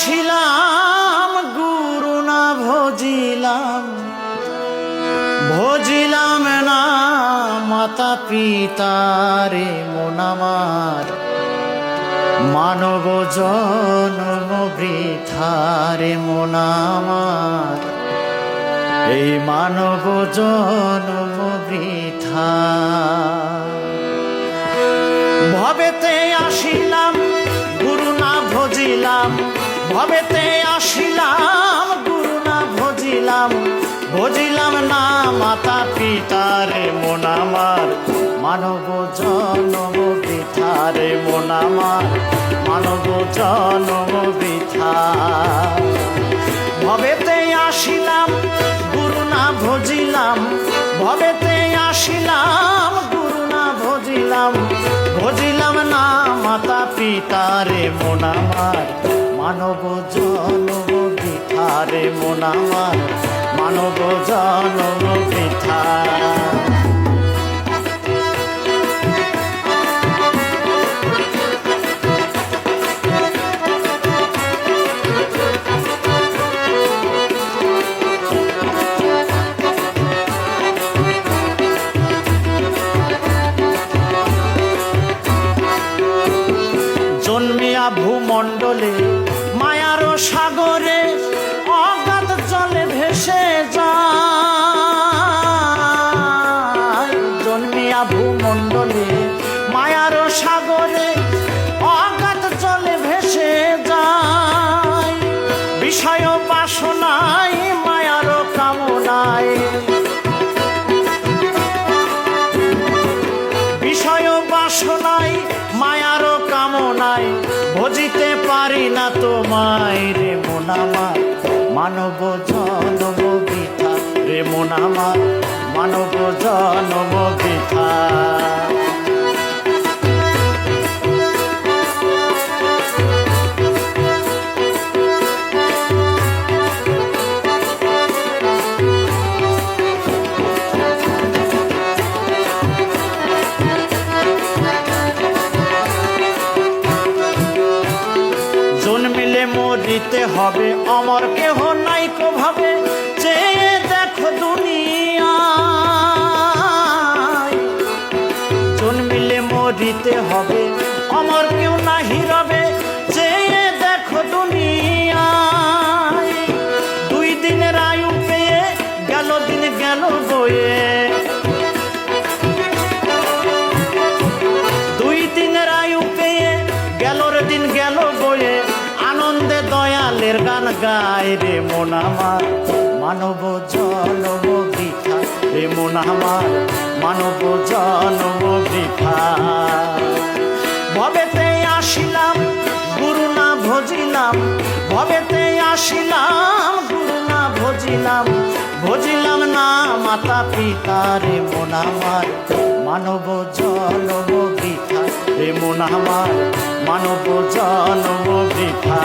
আসিলাম গুরু না ভজিলাম। ভজিলাম না, মাতা পিতারে মনামার মানব জন্ম বৃথারে মনামার এই মানব জন্ম বৃথা। ভবেতে আসিলাম ভবেতে আসিলাম গুরু না ভজিলাম ভজিলাম না মাতা পিতারে মন আমার, মানব জনম বৃথারে মন আমার, মানব জন্ম বৃথা ভবেতে আসিলাম গুরু না ভজিলাম, ভবেতে আসিলাম গুরু না ভজিলাম ভজিলাম না মাতা পিতারে মন আমার মানব জন্ম বৃথারে মন আমার। মানব জন্ম বৃথা ভূমণ্ডলে সাগরে অগাধ জলে ভেসে যায়। জন্মিয়া ভূমণ্ডলে, মায়ার সাগরে অগাধ জলে ভেসে যায়। বিষয় বাসনায়, মায়ার কামনায়। বিষয় মায়ার কামনায় ভজিতে পারি না তোমায় রে মোনামা মানব জনম বৃথা, রে মোনামা মানব জনম বৃথা। জন্মিলে মরিতে হবে। অমর কেহ নাই ভাবে চেয়ে দেখো দুনিয়া জন্মিলে মরিতে হবে, অমর কেউ নাহি রবে। দয়ালের গান গায় রে মন আমার। মানব জনম বৃথা। রে মন আমার, মানব জনম বৃথা। ভবেতে আসিলাম, গুরু না ভজিলাম। ভবেতে আসিলাম, গুরু না ভজিলাম। ভজিলাম না মাতা পিতা রে মন আমার। মানব জনম বৃথা। রে মন আমার, মানব জনম বৃথা।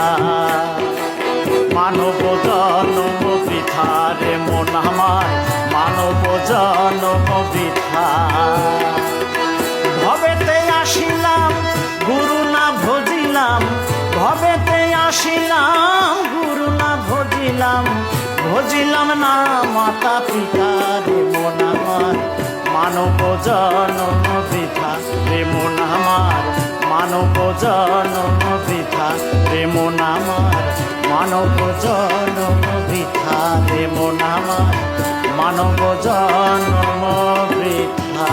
মানব জনম বৃথা রে মন আমার মানব জনম বৃথা ভবেতে আসিলাম, গুরু না ভজিলাম, ভবেতে আসিলাম, গুরু না ভজিলাম ভজিলাম না মাতা পিতা রে মন আমার মানব জনম বৃথা রে মন আমার মানব জনম বৃথা রে মন আমার। মানব জনম বৃথা দেব নামা মানব জনম বৃথা